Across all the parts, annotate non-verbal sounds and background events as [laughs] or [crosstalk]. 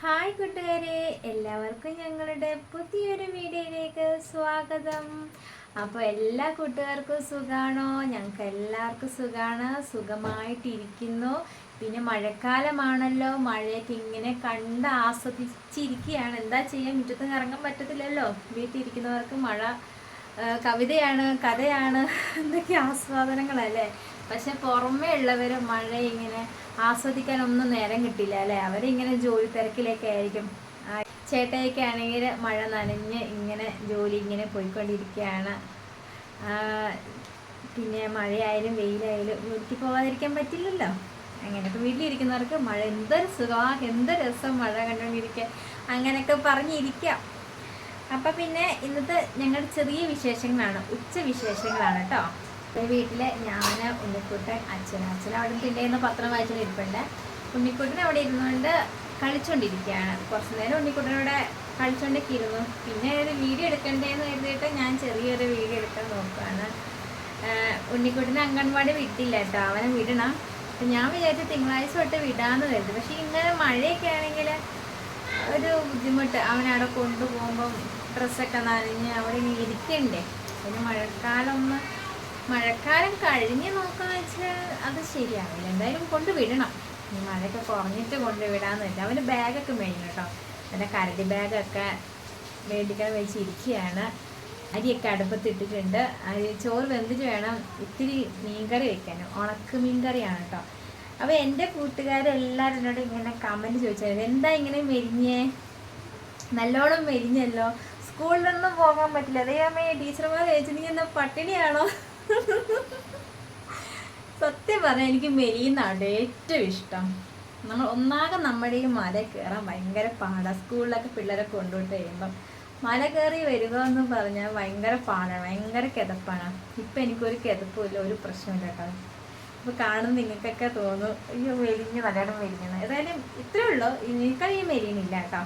Hi കൂട്ടുകാരെ എല്ലാവർക്കും ഞങ്ങളുടെ പുതിയൊരു വീഡിയോയിലേക്ക് സ്വാഗതം. അപ്പോൾ എല്ലാ കൂട്ടുകാർക്കും സുഖമാണോ ഞങ്ങൾക്ക് എല്ലാവർക്കും സുഖമാണ് സുഖമായിട്ടിരിക്കുന്നു. പിന്നെ മഴക്കാലമാണല്ലോ മഴയൊക്കെ ഇങ്ങനെ കണ്ട് ആസ്വദിച്ചിരിക്കുകയാണ്. എന്താ ചെയ്യാൻ? മുറ്റത്തും ഇറങ്ങാൻ പറ്റത്തില്ലല്ലോ. വീട്ടിലിരിക്കുന്നവർക്ക് മഴ കവിതയാണ് കഥയാണ് എന്തൊക്കെ ആസ്വാദനങ്ങളല്ലേ? പക്ഷെ പുറമേ ഉള്ളവർ മഴ ഇങ്ങനെ ആസ്വദിക്കാൻ ഒന്നും നേരം കിട്ടില്ല അല്ലേ? അവരിങ്ങനെ ജോലി തിരക്കിലൊക്കെ ആയിരിക്കും ചേട്ടയൊക്കെ ആണെങ്കിൽ മഴ നനഞ്ഞ് ഇങ്ങനെ ജോലി ഇങ്ങനെ പോയിക്കൊണ്ടിരിക്കുകയാണ്. പിന്നെ മഴയായാലും വെയിലായാലും വീട്ടിൽ പോകാതിരിക്കാൻ പറ്റില്ലല്ലോ. അങ്ങനെ ഇപ്പം വീട്ടിലിരിക്കുന്നവർക്ക് മഴ എന്തൊരു സുഖമാണ് എന്ത് രസം മഴ കണ്ടുകൊണ്ടിരിക്കുക അങ്ങനെയൊക്കെ പറഞ്ഞിരിക്കാം. അപ്പം പിന്നെ ഇന്നത്തെ ഞങ്ങളുടെ ചെറിയ വിശേഷങ്ങളാണ് ഉച്ച വിശേഷങ്ങളാണ് കേട്ടോ. വീട്ടിൽ ഞാൻ ഉണ്ണിക്കുട്ടൻ അച്ഛൻ. അച്ഛൻ അവിടെ പിന്നെയെന്ന് പത്രം വായിച്ചിട്ട് ഇരിപ്പുണ്ട്. ഉണ്ണിക്കുട്ടൻ അവിടെ ഇരുന്നുകൊണ്ട് കളിച്ചുകൊണ്ടിരിക്കുകയാണ് കുറച്ച് നേരം ഉണ്ണിക്കുട്ടനോടെ കളിച്ചുകൊണ്ടൊക്കെ ഇരുന്നു പിന്നെ ഒരു വീഡിയോ എടുക്കണ്ടേന്ന് കരുതിയിട്ട് ഞാൻ ചെറിയൊരു വീഡിയോ എടുക്കാൻ നോക്കുകയാണ് ഉണ്ണിക്കുട്ടനെ അംഗൻവാടി വിട്ടില്ല കേട്ടോ. അവനെ വിടണം. അപ്പം ഞാൻ വിചാരിച്ചു തിങ്കളാഴ്ച തൊട്ട് വിടാന്ന് കരുതി. പക്ഷേ ഇങ്ങനെ മഴയൊക്കെ ആണെങ്കിൽ ഒരു ബുദ്ധിമുട്ട്. അവനവിടെ കൊണ്ടുപോകുമ്പം ഡ്രസ്സൊക്കെ നനഞ്ഞ് അവിടെ ഇങ്ങനെ ഇരിക്കണ്ടേ. പിന്നെ മഴക്കാലം ഒന്ന് മഴക്കാലം കഴിഞ്ഞ് നോക്കാന്ന് വെച്ചാൽ അത് ശരിയാവില്ല. എന്തായാലും കൊണ്ടുവിടണം ഈ മഴയൊക്കെ കുറഞ്ഞിട്ട് കൊണ്ടുവിടാന്ന് വെച്ചാൽ അവന് ബാഗൊക്കെ മേടിക്കണം കേട്ടോ. അവന്റെ കരടി ബാഗൊക്കെ മേടിക്കാൻ വെച്ചിരിക്കുകയാണ് അരിയൊക്കെ അടുപ്പത്തിട്ടിട്ടുണ്ട് അരി ചോറ് വെന്തിട്ട് വേണം ഇത്തിരി മീൻകറി വെക്കാനും ഉണക്ക് മീൻകറിയാണ് കേട്ടോ. അപ്പോൾ എന്റെ കൂട്ടുകാരെല്ലാവരും എന്നോട് ഇങ്ങനെ കമന്റ് ചോദിച്ചായിരുന്നു. എന്താ ഇങ്ങനെ മെരിഞ്ഞേ നല്ലോണം മെരിഞ്ഞല്ലോ സ്കൂളിലൊന്നും പോകാൻ പറ്റില്ല. അതേ അമ്മയെ ടീച്ചർമാർ ചോദിച്ചു നീ പട്ടിണിയാണോ? സത്യം പറഞ്ഞാൽ എനിക്ക് മെലിയുന്നതാണ് ഏറ്റവും ഇഷ്ടം. നമ്മൾ ഒന്നാകെ നമ്മുടെ ഈ മല കയറാൻ ഭയങ്കര പാടാണ് സ്കൂളിലൊക്കെ പിള്ളേരെ കൊണ്ടുപോയിട്ട് കഴിയുമ്പം മല കയറി വരിക എന്ന് പറഞ്ഞാൽ ഭയങ്കര പാടാണ് ഭയങ്കര കിതപ്പാണ്. ഇപ്പം എനിക്കൊരു കിതപ്പുമില്ല ഒരു പ്രശ്നമില്ല കേട്ടോ. അപ്പോൾ കാണുന്ന നിങ്ങൾക്കൊക്കെ തോന്നും അയ്യോ മെലിഞ്ഞ് നല്ലോണം മെലിഞ്ഞത് ഏതായാലും ഇത്രേ ഉള്ളൂ. ഇനിക്കാൾ ഈ മെലിയുന്നില്ല കേട്ടോ.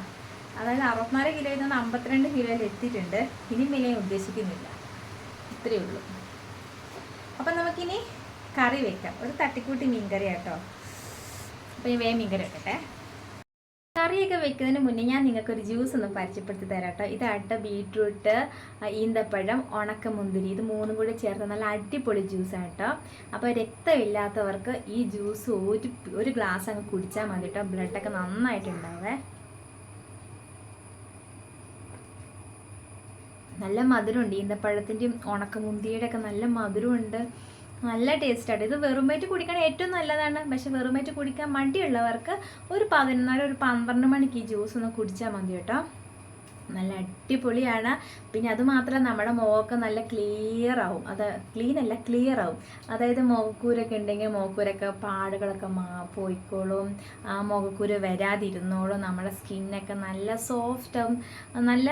അതായത് അറുപത്തിനാല് കിലോയിൽ നിന്ന് അമ്പത്തിരണ്ട് കിലോയിൽ എത്തിയിട്ടുണ്ട്. ഇനി മെലിയാൻ ഉദ്ദേശിക്കുന്നില്ല. ഇത്രയേ ഉള്ളൂ. അപ്പം നമുക്കിനി കറി വെക്കാം. ഒരു തട്ടിക്കൂട്ടി മീൻകറി കേട്ടോ അപ്പം ഈ വേ മീൻകറി വെക്കട്ടെ. കറിയൊക്കെ വെക്കുന്നതിന് മുന്നേ ഞാൻ നിങ്ങൾക്കൊരു ജ്യൂസ് ഒന്ന് പരിചയപ്പെടുത്തി തരാം കേട്ടോ. ഇത് അട്ട ബീട്രൂട്ട് ഈന്തപ്പഴം ഉണക്കമുന്തിരി. ഇത് മൂന്നും കൂടി ചേർത്ത് നല്ല അടിപൊളി ജ്യൂസാണ് കേട്ടോ. അപ്പോൾ രക്തമില്ലാത്തവർക്ക് ഈ ജ്യൂസ് ഒരു ഒരു ഗ്ലാസ് അങ്ങ് കുടിച്ചാൽ മതി കേട്ടോ. ബ്ലഡൊക്കെ നന്നായിട്ടുണ്ടാവേ നല്ല മധുരമുണ്ട്. ഈന്തപ്പഴത്തിന്റെയും ഉണക്കമുന്തിയുടെ ഒക്കെ നല്ല മധുരമുണ്ട്. നല്ല ടേസ്റ്റാണ് ഇത് വെറുമേറ്റ് കുടിക്കാൻ ഏറ്റവും നല്ലതാണ്. പക്ഷെ വെറുമേറ്റ് കുടിക്കാൻ മടിയുള്ളവർക്ക് ഒരു പതിനൊന്നര ഒരു പന്ത്രണ്ട് മണിക്ക് ഈ ജ്യൂസ് ഒന്ന് കുടിച്ചാൽ മതി കേട്ടോ. നല്ല അടിപൊളിയാണ്. പിന്നെ അത് മാത്രമല്ല നമ്മുടെ മുഖമൊക്കെ നല്ല ക്ലിയർ ആവും. അത് ക്ലീൻ അല്ല ക്ലിയർ ആവും. അതായത് മുഖക്കൂരൊക്കെ ഉണ്ടെങ്കിൽ മുഖക്കൂരൊക്കെ പാടുകളൊക്കെ മാ പോയിക്കോളും. ആ മുഖക്കൂര് വരാതിരുന്നോളും. നമ്മുടെ സ്കിന്നൊക്കെ നല്ല സോഫ്റ്റ് ആവും നല്ല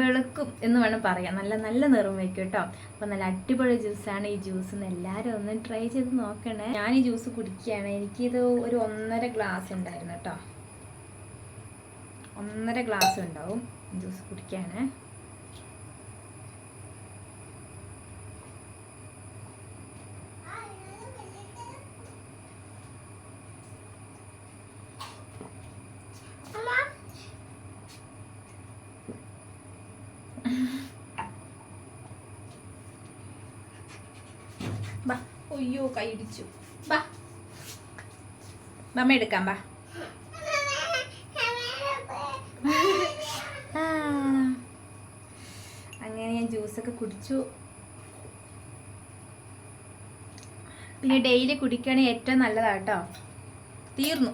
വെളുക്കും എന്ന് വേണം പറയാം നല്ല നല്ല നിറം വയ്ക്കും കേട്ടോ അപ്പോൾ നല്ല അടിപൊളി ജ്യൂസാണ് ഈ ജ്യൂസ് എന്ന് എല്ലാവരും ഒന്ന് ട്രൈ ചെയ്ത് നോക്കണേ. ഞാൻ ഈ ജ്യൂസ് കുടിക്കുകയാണ്. എനിക്കിത് ഒരു ഒന്നര ഗ്ലാസ് ഉണ്ടായിരുന്നു കേട്ടോ ഒന്നര ഗ്ലാസ് ഉണ്ടാവും. ജ്യൂസ് കുടിക്കാണ് ബാ. അയ്യോ കൈ ഇടിച്ചു ബാ. ബമ്മ എടുക്കാം ബാ ആ. അങ്ങനെ ഞാൻ ജ്യൂസൊക്കെ കുടിച്ചു. പിന്നെ ഡെയിലി കുടിക്കുകയാണെങ്കിൽ ഏറ്റവും നല്ലതാണ് കേട്ടോ തീർന്നു.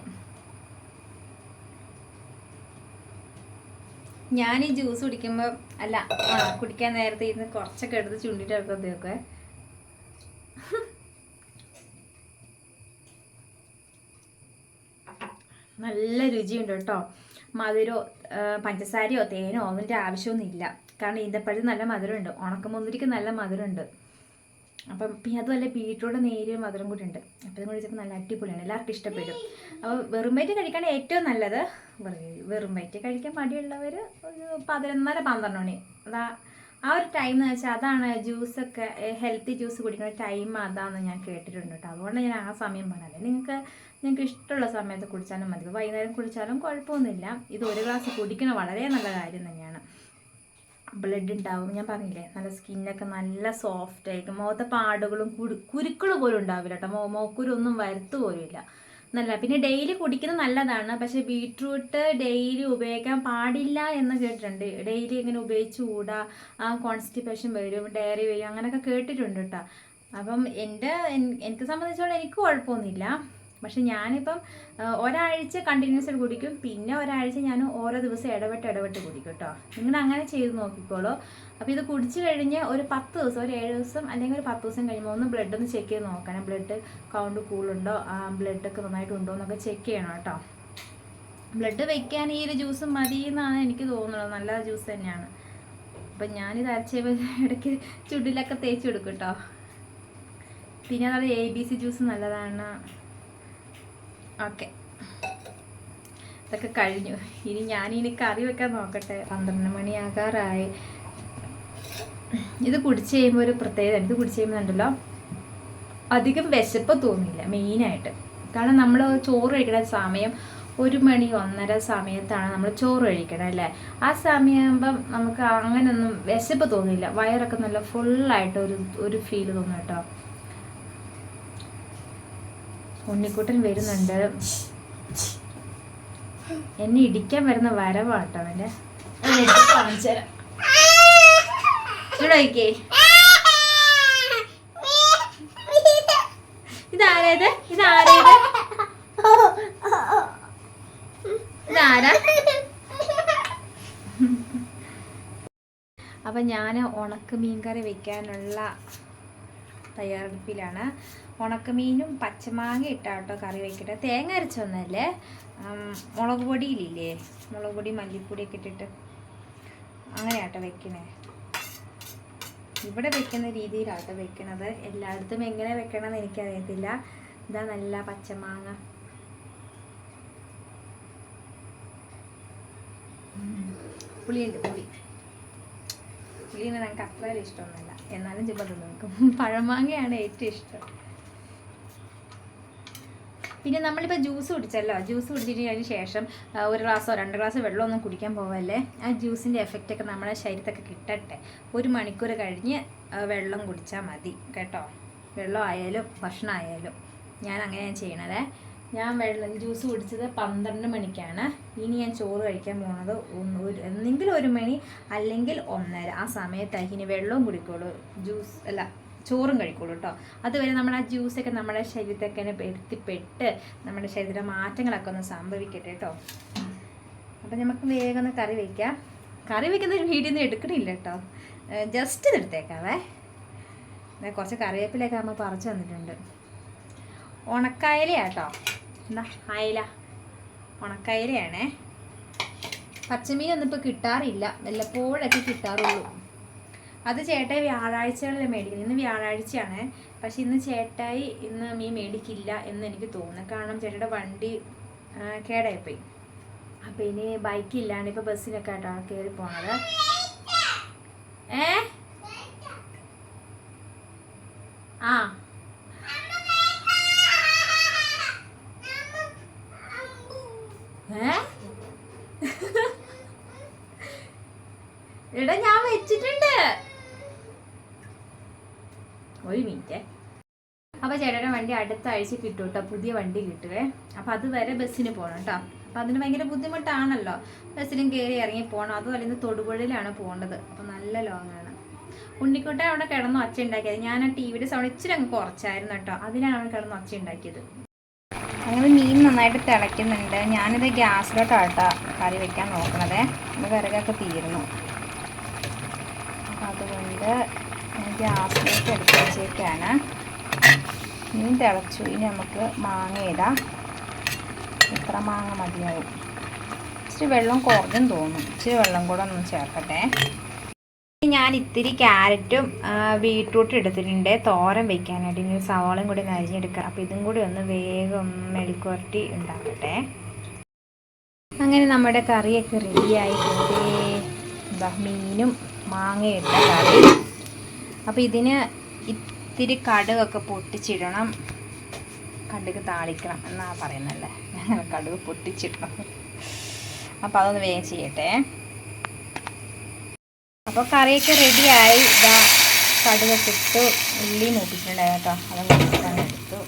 ഞാൻ ഈ ജ്യൂസ് കുടിക്കുമ്പോൾ അല്ല കുടിക്കാൻ നേരത്തെ ഇരുന്ന് കുറച്ചൊക്കെ എടുത്ത് ചുണ്ടിട്ട് എടുക്കത്തേക്കെ നല്ല രുചിയുണ്ട് കേട്ടോ മധുരോ പഞ്ചസാരയോ തേനോ ഒന്നിന്റെ ആവശ്യമൊന്നുമില്ല. കാരണം ഈന്തപ്പഴം നല്ല മധുരമുണ്ട്. ഉണക്കമുന്തിരിക്ക് നല്ല മധുരമുണ്ട്. അപ്പം പിന്നെ അതുമല്ല ബീട്രൂട്ട് നേരിയ മധുരം കൂടി ഉണ്ട് അപ്പം കൂടി ചിലപ്പോൾ നല്ല അടിപൊളിയാണ്. എല്ലാവർക്കും ഇഷ്ടപ്പെടും അപ്പോൾ വെറും വയറ്റ് കഴിക്കാൻ ഏറ്റവും നല്ലത്. വെറു- വയറ്റ് കഴിക്കാൻ മടിയുള്ളവർ ഒരു പതിനൊന്നര പന്ത്രണ്ട് മണി. അതാ ആ ഒരു ടൈം എന്ന് വെച്ചാൽ അതാണ് ജ്യൂസൊക്കെ ഹെൽത്തി ജ്യൂസ് കുടിക്കുന്ന ടൈം അതാന്ന് ഞാൻ കേട്ടിട്ടുണ്ട് കേട്ടോ. അതുകൊണ്ട് ഞാൻ ആ സമയം പറഞ്ഞത്. നിങ്ങൾക്ക് നിങ്ങൾക്ക് ഇഷ്ടമുള്ള സമയത്ത് കുടിച്ചാലും മതി. വൈകുന്നേരം കുടിച്ചാലും കുഴപ്പമൊന്നുമില്ല. ഇത് ഒരു ഗ്ലാസ് കുടിക്കണ വളരെ നല്ല കാര്യം തന്നെയാണ്. ബ്ലഡ് ഉണ്ടാവും. ഞാൻ പറഞ്ഞില്ലേ നല്ല സ്കിന്നൊക്കെ നല്ല സോഫ്റ്റ് ആയിട്ട് മുഖത്തെ പാടുകളും കുരു കുരുക്കൾ പോലും ഉണ്ടാവില്ല കേട്ടോ. മോ മോക്കുരൊന്നും വരുത്തു പോലും നല്ല പിന്നെ ഡെയിലി കുടിക്കുന്നത് നല്ലതാണ്. പക്ഷേ ബീട്രൂട്ട് ഡെയിലി ഉപയോഗിക്കാൻ പാടില്ല എന്ന് കേട്ടിട്ടുണ്ട്. ഡെയിലി ഇങ്ങനെ ഉപയോഗിച്ചുകൂടാ ആ കോൺസ്റ്റിപ്പേഷൻ വരും ഡയറി വരും അങ്ങനെയൊക്കെ കേട്ടിട്ടുണ്ട് കേട്ടോ. അപ്പം എന്റെ എനിക്ക് സംബന്ധിച്ചോളം എനിക്ക് കുഴപ്പമൊന്നുമില്ല. പക്ഷെ ഞാനിപ്പം ഒരാഴ്ച കണ്ടിന്യൂസ് ആയിട്ട് കുടിക്കും. പിന്നെ ഒരാഴ്ച ഞാൻ ഓരോ ദിവസം ഇടപെട്ട് ഇടപെട്ട് കുടിക്കും കേട്ടോ നിങ്ങൾ അങ്ങനെ ചെയ്ത് നോക്കിക്കോളൂ. അപ്പോൾ ഇത് കുടിച്ച് കഴിഞ്ഞ് ഒരു പത്ത് ദിവസം ഒരു ഏഴ് ദിവസം അല്ലെങ്കിൽ ഒരു പത്ത് ദിവസം കഴിയുമ്പോൾ ഒന്ന് ബ്ലഡ് ഒന്ന് ചെക്ക് ചെയ്ത് നോക്കണം. ബ്ലഡ് കൗണ്ട് കൂടുണ്ടോ ബ്ലഡൊക്കെ നന്നായിട്ട് ഉണ്ടോ എന്നൊക്കെ ചെക്ക് ചെയ്യണം കേട്ടോ ബ്ലഡ് വെക്കാൻ ഈ ഒരു ജ്യൂസ് മതി എന്നാണ് എനിക്ക് തോന്നുന്നത്. നല്ല ജ്യൂസ് തന്നെയാണ്. അപ്പം ഞാനിത് അരച്ച ഇടയ്ക്ക് ചുണ്ടിലൊക്കെ തേച്ച് കൊടുക്കും കേട്ടോ പിന്നെ അതായത് എ ബി സി ജ്യൂസ് നല്ലതാണ്. ഓക്കെ. ഇതൊക്കെ കഴിഞ്ഞു. ഇനി ഞാൻ ഇനി കറി വെക്കാൻ നോക്കട്ടെ. പന്ത്രണ്ട് മണിയാകാറായി. ഇത് കുടിച്ച് കഴിയുമ്പോൾ ഒരു പ്രത്യേകത ഇത് കുടിച്ച് കഴിയുമ്പോൾ ഉണ്ടല്ലോ അധികം വിശപ്പ് തോന്നില്ല മെയിനായിട്ട്. കാരണം നമ്മൾ ചോറ് കഴിക്കുന്ന സമയം ഒരു മണി ഒന്നര സമയത്താണ് നമ്മൾ ചോറ് കഴിക്കണം അല്ലേ? ആ സമയമാകുമ്പം നമുക്ക് അങ്ങനെയൊന്നും വിശപ്പ് തോന്നില്ല വയറൊക്കെ നല്ല ഫുള്ളായിട്ട് ഒരു ഒരു ഫീൽ തോന്നും കേട്ടോ. ഉണ്ണിക്കുട്ടൻ വരുന്നുണ്ട്. എന്നെ ഇടിക്കാൻ വരുന്ന വരവാട്ടോ അവന്റെ. കാണിച്ചുതരാം ഇവിടെ വയ്ക്കേ ഇതാരേത്? ഇതാരേത്? ഇതാരാ? അപ്പം ഞാൻ ഉണക്ക് മീൻകറി വെക്കാനുള്ള തയ്യാറെടുപ്പിലാണ്. ഉണക്കമീനും പച്ചമാങ്ങ ഇട്ടാട്ടോ കറി വയ്ക്കട്ടെ തേങ്ങ അരച്ചൊന്നല്ലേ മുളക് പൊടിയിലില്ലേ? മുളക് പൊടി മല്ലിപ്പൊടിയൊക്കെ ഇട്ടിട്ട്. അങ്ങനെയാട്ടോ വെക്കണേ. ഇവിടെ വെക്കുന്ന രീതിയിലാട്ടോ വെക്കണത്. എല്ലായിടത്തും എങ്ങനെ വെക്കണമെന്ന് എനിക്കറിയത്തില്ല. ഇതാ നല്ല പച്ചമാങ്ങ. പുളിയുണ്ട് പുളി. പുളിനെ ഞങ്ങൾക്ക് അത്ര വലിയ ഇഷ്ടമൊന്നുമില്ല. എന്നാലും ചുമ്മാ നോക്കും പഴമാങ്ങയാണ് ഏറ്റവും ഇഷ്ടം. പിന്നെ നമ്മളിപ്പോൾ ജ്യൂസ് കുടിച്ചല്ലോ. ജ്യൂസ് കുടിച്ചിട്ട് അതിന് ശേഷം ഒരു ഗ്ലാസ്സോ രണ്ട് ഗ്ലാസ്സോ വെള്ളമൊന്നും കുടിക്കാൻ പോവല്ലേ? ആ ജ്യൂസിന്റെ എഫക്റ്റൊക്കെ നമ്മുടെ ശരീരത്തൊക്കെ കിട്ടട്ടെ. ഒരു മണിക്കൂർ കഴിഞ്ഞ് വെള്ളം കുടിച്ചാൽ മതി. കേട്ടോ? വെള്ളം ആയാലും ഭക്ഷണം ആയാലും. ഞാൻ അങ്ങനെയാണ് ചെയ്യണത്. ഞാൻ വെള്ളം ജ്യൂസ് കുടിച്ചത് പന്ത്രണ്ട് മണിക്കാണ്. ഇനി ഞാൻ ചോറ് കഴിക്കാൻ പോകുന്നത് ഒന്ന് ഒരു എന്തെങ്കിലും ഒരു മണി അല്ലെങ്കിൽ ഒന്നര. ആ സമയത്തായി ഇനി വെള്ളവും കുടിക്കുള്ളൂ. ജ്യൂസ് അല്ല ചോറും കഴിക്കുള്ളൂ കേട്ടോ അതുവരെ നമ്മൾ ആ ജ്യൂസൊക്കെ നമ്മുടെ ശരീരത്തൊക്കെ എത്തിപ്പെട്ട് നമ്മുടെ ശരീര മാറ്റങ്ങളൊക്കെ ഒന്ന് സംഭവിക്കട്ടെ കേട്ടോ അപ്പം നമുക്ക് വേഗം ഒന്ന് കറി വയ്ക്കാം കറി വയ്ക്കുന്ന വീഡിയോ ഒന്നും എടുക്കണില്ല കേട്ടോ ജസ്റ്റ് ഇത് എടുത്തേക്കാവേ. കുറച്ച് കറിവേപ്പിലൊക്കെ അമ്മ പറിച്ചു തന്നിട്ടുണ്ട്. ഉണക്കായലയാട്ടോ എന്താ? അയല ഉണക്കയലയാണേ. പച്ചമീനൊന്നും ഇപ്പോൾ കിട്ടാറില്ല. വല്ലപ്പോഴൊക്കെ കിട്ടാറുള്ളൂ. അത് ചേട്ടായി വ്യാഴാഴ്ചകളിൽ മേടിക്കുന്നത്. ഇന്ന് വ്യാഴാഴ്ചയാണ്. പക്ഷെ ഇന്ന് ചേട്ടായി ഇന്ന് മീൻ മേടിക്കില്ല എന്ന് എനിക്ക് തോന്നുന്നു. കാരണം ചേട്ടയുടെ വണ്ടി കേടായിപ്പോയി. അപ്പം ഇനി ബൈക്കില്ലാണ്ട് ഇപ്പോൾ ബസ്സിലൊക്കെ ആയിട്ടാണ് കയറി പോണത്. ഏ ആ ഏ എടാ ഞാൻ വെച്ചിട്ടുണ്ട് ഒരു മിനിറ്റ്. അപ്പൊ ചേട്ടന്റെ വണ്ടി അടുത്ത ആഴ്ച കിട്ടും കേട്ടോ പുതിയ വണ്ടി കിട്ടുവേ. അപ്പൊ അതുവരെ ബസ്സിന് പോകണം കേട്ടോ അപ്പൊ അതിന് ഭയങ്കര ബുദ്ധിമുട്ടാണല്ലോ. ബസ്സിലും കയറി ഇറങ്ങി പോകണം അതുപോലെ ഇന്ന് തൊടുപുഴയിലാണ് പോകേണ്ടത്. അപ്പൊ നല്ല ലോങ് ആണ്. ഉണ്ണിക്കുട്ടൻ അവിടെ കിടന്ന് ഒച്ച ഉണ്ടാക്കിയത്. ഞാൻ ആ ടി വിയുടെ സൗണ്ട് ഇച്ചിരി അങ്ങ് കുറച്ചായിരുന്നു കേട്ടോ അതിനാണ് അവിടെ കിടന്ന് ഒച്ച ഉണ്ടാക്കിയത്. അങ്ങനെ മീൻ നന്നായിട്ട് തിളയ്ക്കുന്നുണ്ട്. ഞാനിത് ഗ്യാസിലോട്ടാട്ട കറി വെക്കാൻ നോക്കണതേ. വിറകൊക്കെ തീരുന്നു അപ്പൊ അതുകൊണ്ട് ഗ്യാസിലേക്ക് എടുത്ത് വെച്ചേക്കാണ്. മീൻ തിളച്ചു. ഇനി നമുക്ക് മാങ്ങ ഇടാം. ഇത്ര മാങ്ങ മതിയാവും. ഇച്ചിരി വെള്ളം കുറഞ്ഞും തോന്നും ഇച്ചിരി വെള്ളം കൂടെ ഒന്ന് ചേർക്കട്ടെ. ഞാൻ ഇത്തിരി ക്യാരറ്റും ബീട്രൂട്ടും എടുത്തിട്ടുണ്ട്. തോരൻ വെക്കാനായിട്ട്. ഇനി സവാളയും കൂടി നരിഞ്ഞെടുക്കുക അപ്പോൾ അപ്പം ഇതും കൂടി ഒന്ന് വേഗം മെഴുക്കുവരട്ടി ഉണ്ടാക്കട്ടെ. അങ്ങനെ നമ്മുടെ കറിയൊക്കെ റെഡിയായിട്ടുണ്ട് മീനും മാങ്ങയിട്ട കറി. അപ്പോൾ ഇതിന് ഇത്തിരി കടുകൊക്കെ പൊട്ടിച്ചിടണം. കടുക് താളിക്കണം എന്നാണ് പറയുന്നല്ലേ? ഞങ്ങൾ [laughs] കടുക് പൊട്ടിച്ചിടണം. അപ്പോൾ അതൊന്ന് വേഗം ചെയ്യട്ടെ. അപ്പോൾ കറിയൊക്കെ റെഡിയായി. ഇതാ കടുകൊക്കെ ഇട്ടു ഉള്ളി മൂപ്പിച്ചിട്ടുണ്ടായിരുന്നു കേട്ടോ. അതൊക്കെ തന്നെ എടുത്തു.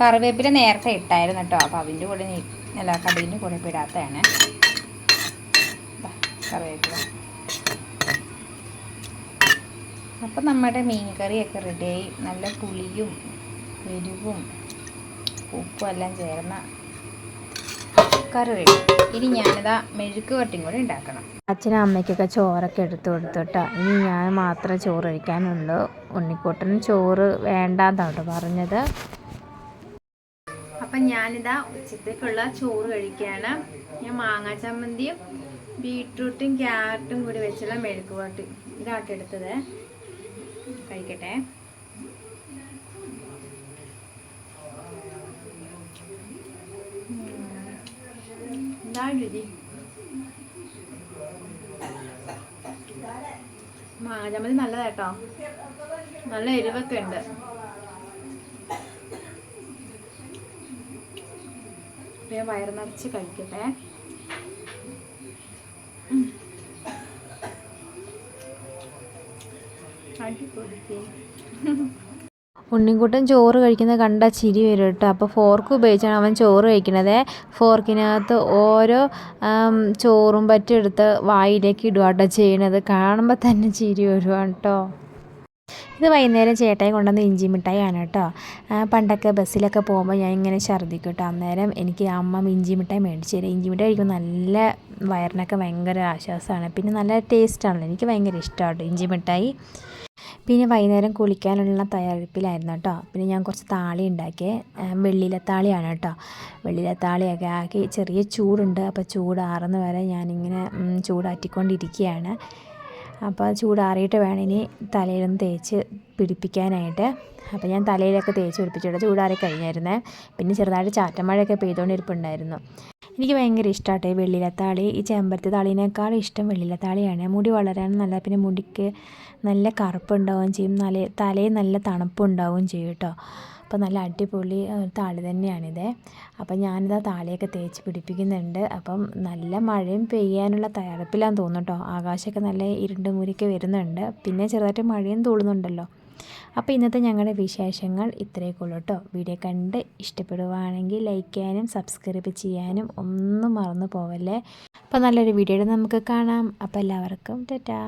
കറിവേപ്പില നേരത്തെ ഇട്ടായിരുന്നു കേട്ടോ. അപ്പോൾ അതിന്റെ കൂടെ അല്ല കടുകിന്റെ കൂടെ ഇടാത്തതാണ്. കറിവേപ്പില അപ്പം നമ്മുടെ മീൻ കറിയൊക്കെ റെഡിയായി നല്ല പുളിയും എരിവും ഉപ്പും എല്ലാം ചേർന്ന കറി റെഡി ഇനി ഞാനിതാ മെഴുക്ക് വട്ടിയും കൂടി ഉണ്ടാക്കണം. അച്ഛനും അമ്മയ്ക്കൊക്കെ ചോറൊക്കെ എടുത്തു കൊടുത്തോട്ടോ ഇനി ഞാൻ മാത്രമേ ചോറ് കഴിക്കാനുള്ളൂ. ഉണ്ണിക്കോട്ടൻ ചോറ് വേണ്ടാന്നാട്ടോ പറഞ്ഞത്. അപ്പം ഞാനിതാ ഉച്ചത്തേക്കുള്ള ചോറ് കഴിക്കുകയാണ്. ഞാൻ മാങ്ങാ ചമ്മന്തിയും ബീട്രൂട്ടും ക്യാരറ്റും കൂടി വെച്ചുള്ള മെഴുക്ക് വട്ടി ഇതാട്ടോ എടുത്തത്. കഴിക്കട്ടെ. മാജമതി നല്ലതാട്ടോ നല്ല എരിവൊക്കെ ഉണ്ട്. വയറ് നിറച്ച് കഴിക്കട്ടെ. അടിപൊളി [laughs] ഉണ്ണിക്കുട്ടൻ ചോറ് കഴിക്കുന്നത് കണ്ട ചിരി വരും കേട്ടോ. അപ്പോൾ ഫോർക്ക് ഉപയോഗിച്ചാണ് അവൻ ചോറ് കഴിക്കണത്. ഫോർക്കിനകത്ത് ഓരോ ചോറും പറ്റെടുത്ത് വായിലേക്ക് ഇടുവാട്ടോ ചെയ്യണത്. കാണുമ്പോൾ തന്നെ ചിരി വരുവാണ് കേട്ടോ. ഇത് വൈകുന്നേരം ചേട്ടായി കൊണ്ടുവന്ന ഇഞ്ചി മിഠായിയാണ് കേട്ടോ. പണ്ടൊക്കെ ബസ്സിലൊക്കെ പോകുമ്പോൾ ഞാൻ ഇങ്ങനെ ഛർദ്ദിക്കും കേട്ടോ. അന്നേരം എനിക്ക് അമ്മ ഇഞ്ചി മിഠായി മേടിച്ച് തരും. ഇഞ്ചി മിഠായി കഴിക്കുമ്പോൾ നല്ല വയറിനൊക്കെ ഭയങ്കര ആശ്വാസമാണ്. പിന്നെ നല്ല ടേസ്റ്റാണല്ലോ എനിക്ക് ഭയങ്കര ഇഷ്ടമാണ് ഇഞ്ചി മിഠായി. പിന്നെ വൈകുന്നേരം കുളിക്കാനുള്ള തയ്യാറെടുപ്പിലായിരുന്നു കേട്ടോ. പിന്നെ ഞാൻ കുറച്ച് താളി ഉണ്ടാക്കിയത് വെള്ളിയിലെ താളിയാണ് കേട്ടോ. വെള്ളിയിലെ താളിയൊക്കെ ആക്കി ചെറിയ ചൂടുണ്ട്. അപ്പോൾ ചൂടാറുന്ന വരെ ഞാനിങ്ങനെ ചൂടാറ്റിക്കൊണ്ടിരിക്കുകയാണ്. അപ്പോൾ ചൂടാറിയിട്ട് വേണം ഇനി തലയിലൊന്ന് തേച്ച് പിടിപ്പിക്കാനായിട്ട്. അപ്പോൾ ഞാൻ തലയിലൊക്കെ തേച്ച് പിടിപ്പിച്ചിട്ട് ചൂടാറി കഴിഞ്ഞായിരുന്നേ. പിന്നെ ചെറുതായിട്ട് ചാറ്റമഴയൊക്കെ പെയ്തുകൊണ്ടിരിപ്പുണ്ടായിരുന്നു. എനിക്ക് ഭയങ്കര ഇഷ്ടമാട്ടെ ഈ വെള്ളിലത്താളി ഈ ചെമ്പരത്തി താളിനേക്കാൾ ഇഷ്ടം വെള്ളിയിലത്താളിയാണ്. മുടി വളരാനും നല്ല പിന്നെ മുടിക്ക് നല്ല കറുപ്പുണ്ടാവുകയും ചെയ്യും. നല്ല തലയിൽ നല്ല തണുപ്പുണ്ടാവുകയും ചെയ്യും കേട്ടോ അപ്പോൾ നല്ല അടിപൊളി താളി തന്നെയാണിത്. അപ്പം ഞാനിതാ താളിയൊക്കെ തേച്ച് പിടിപ്പിക്കുന്നുണ്ട്. അപ്പം നല്ല മഴയും പെയ്യാനുള്ള തയ്യാറെടുപ്പിലാന്ന് തോന്നുന്നു കേട്ടോ ആകാശമൊക്കെ നല്ല ഇരുണ്ട് മൂരിക്ക് വരുന്നുണ്ട്. പിന്നെ ചെറുതായിട്ട് മഴയും തൂളുന്നുണ്ടല്ലോ. അപ്പോൾ ഇന്നത്തെ ഞങ്ങളുടെ വിശേഷങ്ങൾ ഇത്രയൊക്കെ ഉള്ളൂ കേട്ടോ വീഡിയോ കണ്ട് ഇഷ്ടപ്പെടുവാണെങ്കിൽ ലൈക്ക് ചെയ്യാനും സബ്സ്ക്രൈബ് ചെയ്യാനും ഒന്നും മറന്നു പോവല്ലേ. അപ്പോൾ നല്ലൊരു വീഡിയോയുടെ നമുക്ക് കാണാം. അപ്പോൾ എല്ലാവർക്കും ടാറ്റാ.